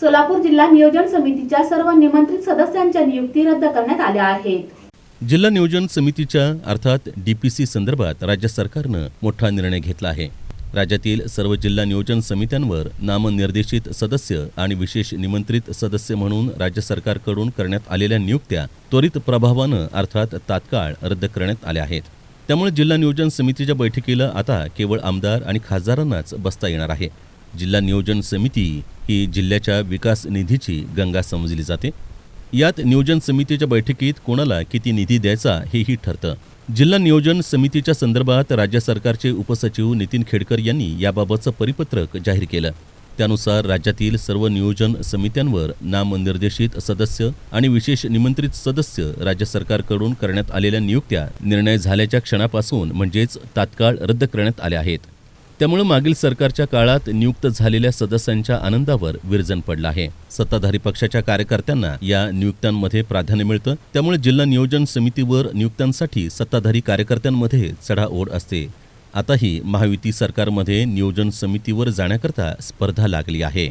सोलापूर जिल्हा नियोजन समितीच्या सर्व निमंत्रित सदस्यांच्या नियुक्ती रद्द करण्यात आल्या आहेत. जिल्हा नियोजन समितीच्या अर्थात डीपीसी संदर्भात राज्य सरकारनं मोठा निर्णय घेतला आहे. राज्यातील सर्व जिल्हा नियोजन समित्यांवर नामनिर्देशित सदस्य आणि विशेष निमंत्रित सदस्य म्हणून राज्य सरकारकडून करण्यात आलेल्या नियुक्त्या त्वरित प्रभावानं अर्थात तात्काळ रद्द करण्यात आल्या आहेत. त्यामुळे जिल्हा नियोजन समितीच्या बैठकीला आता केवळ आमदार आणि खासदारांनाच बसता येणार आहे. जिल्हा नियोजन समिती ही जिल्ह्याच्या विकास निधीची गंगा समजली जाते. यात नियोजन समितीच्या बैठकीत कोणाला किती निधी द्यायचा हेही ठरतं. जिल्हा नियोजन समितीच्या संदर्भात राज्य सरकारचे उपसचिव नितीन खेडकर यांनी याबाबतचं परिपत्रक जाहीर केलं. त्यानुसार राज्यातील सर्व नियोजन समित्यांवर नामनिर्देशित सदस्य आणि विशेष निमंत्रित सदस्य राज्य सरकारकडून करण्यात आलेल्या नियुक्त्या निर्णय झाल्याच्या क्षणापासून म्हणजेच तात्काळ रद्द करण्यात आल्या आहेत. त्यामुळे मागील सरकारच्या काळात नियुक्त झालेल्या सदस्यांच्या आनंदावर विरजन पडलं आहे. सत्ताधारी पक्षाच्या कार्यकर्त्यांना या नियुक्त्यांमध्ये प्राधान्य मिळतं. त्यामुळे जिल्हा नियोजन समितीवर नियुक्त्यांसाठी सत्ताधारी कार्यकर्त्यांमध्ये चढाओढ असते. आताही महायुती सरकारमध्ये नियोजन समितीवर जाण्याकरता स्पर्धा लागली आहे.